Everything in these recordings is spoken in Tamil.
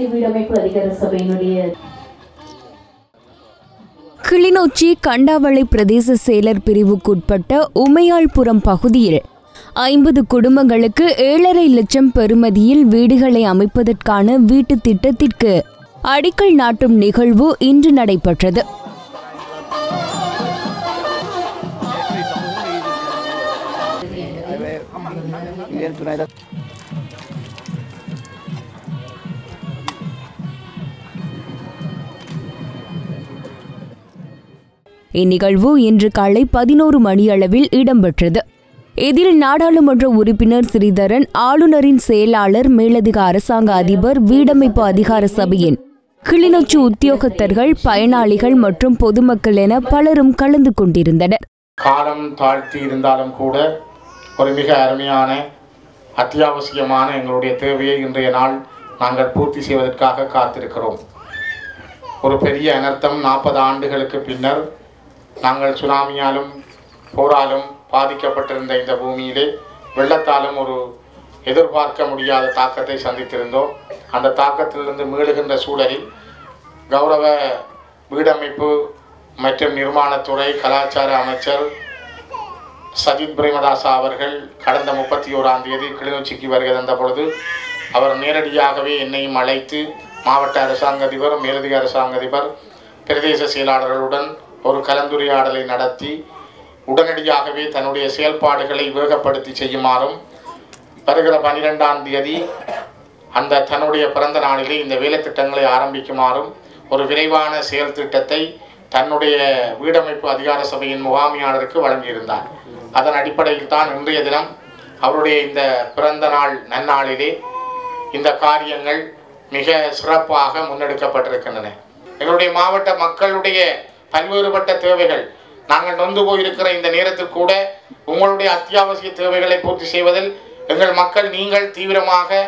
தேசிய வீடமைப்பு அதிகார சபையினுடைய கிளிநொச்சி கண்டாவளை பிரதேச செயலர் பிரிவுக்குட்பட்ட உமையாள்புரம் பகுதியில் ஐம்பது குடும்பங்களுக்கு ஏழரை லட்சம் பெறுமதியில் வீடுகளை அமைப்பதற்கான வீட்டு திட்டத்திற்கு அடிக்கல் நாட்டும் நிகழ்வு இன்று நடைபெற்றது. இந்நிகழ்வு இன்று காலை பதினோரு மணியளவில் இடம்பெற்றது. இதில் நாடாளுமன்ற உறுப்பினர் ஸ்ரீதரன் ஆளுநரின் செயலாளர் மேலதிக அரசாங்க அதிபர் வீடமைப்பு அதிகார சபையின் கிளிநொச்சி உத்தியோகத்தர்கள் பயனாளிகள் மற்றும் பொதுமக்கள் என பலரும் கலந்து கொண்டிருந்தனர். காலம் தாழ்த்தி இருந்தாலும் கூட ஒரு மிக அருமையான அத்தியாவசியமான எங்களுடைய தேவையை இன்றைய நாள் நாங்கள் பூர்த்தி செய்வதற்காக காத்திருக்கிறோம். ஒரு பெரிய அனர்த்தம் நாற்பது ஆண்டுகளுக்கு பின்னர் நாங்கள் சுனாமியாலும் போராலும் பாதிக்கப்பட்டிருந்த இந்த பூமியிலே வெள்ளத்தாலும் ஒரு எதிர்பார்க்க முடியாத தாக்கத்தை சந்தித்திருந்தோம். அந்த தாக்கத்திலிருந்து மீளுகின்ற சூழலில் கௌரவ வீடமைப்பு மற்றும் நிர்மாணத்துறை கலாச்சார அமைச்சர் சஜித் பிரேமதாசா அவர்கள் கடந்த முப்பத்தி ஓராம் தேதி கிளிநொச்சிக்கு வருகை தந்த பொழுது அவர் நேரடியாகவே என்னையும் அழைத்து மாவட்ட அரசாங்க அதிபர் மேலதிக அரசாங்க அதிபர் பிரதேச செயலாளர்களுடன் ஒரு கலந்துரையாடலை நடத்தி உடனடியாகவே தன்னுடைய செயல்பாடுகளை வேகப்படுத்தி செய்யுமாறும் வருகிற பனிரெண்டாம் தேதி அந்த தன்னுடைய பிறந்த நாளிலே இந்த வேலைத்திட்டங்களை ஆரம்பிக்குமாறும் ஒரு விரைவான செயல் திட்டத்தை தன்னுடைய வீடமைப்பு அதிகார சபையின் முகாமியாளருக்கு வழங்கியிருந்தார். அதன் அடிப்படையில் தான் இன்றைய தினம் அவருடைய இந்த பிறந்த நாள் நன்னாளிலே இந்த காரியங்கள் மிக சிறப்பாக முன்னெடுக்கப்பட்டிருக்கின்றன. எங்களுடைய மாவட்ட மக்களுடைய பல்வேறுபட்ட தேவைகள். நாங்கள் நொந்து போயிருக்கிற இந்த நேரத்தில் கூட உங்களுடைய அத்தியாவசிய தேவைகளை பூர்த்தி செய்வதில் எங்கள் மக்கள் நீங்கள் தீவிரமாக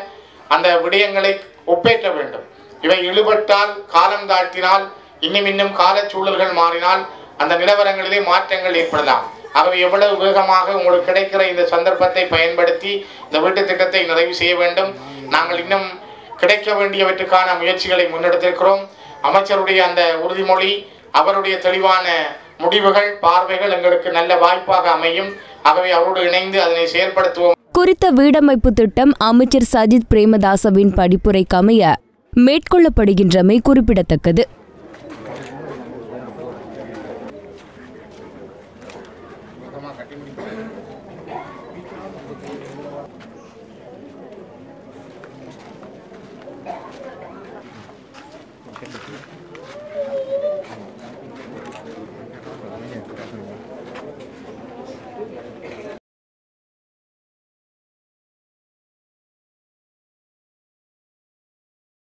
அந்த விடயங்களை ஒப்பேற்ற வேண்டும். இவை இழுபட்டால் காலம் தாழ்த்தினால் இன்னும் இன்னும் காலச்சூழல்கள் மாறினால் அந்த நிலவரங்களிலே மாற்றங்கள் ஏற்படலாம். ஆகவே எவ்வளவு வேகமாக உங்களுக்கு கிடைக்கிற இந்த சந்தர்ப்பத்தை பயன்படுத்தி இந்த வீட்டு திட்டத்தை நிறைவு செய்ய வேண்டும். நாங்கள் இன்னும் கிடைக்க வேண்டியவற்றுக்கான முயற்சிகளை முன்னெடுத்திருக்கிறோம். அமைச்சருடைய அந்த உறுதிமொழி அவருடைய தெளிவான முடிவுகள் பார்வைகள் எங்களுக்கு நல்ல வாய்ப்பாக அமையும். ஆகவே அவரோடு இணைந்து அதனை செயல்படுத்துவோம். குறித்த வீடமைப்பு திட்டம் அமைச்சர் சஜித் பிரேமதாசவின் படிப்புரைக்கு அமைய மேற்கொள்ளப்படுகின்றமை குறிப்பிடத்தக்கது.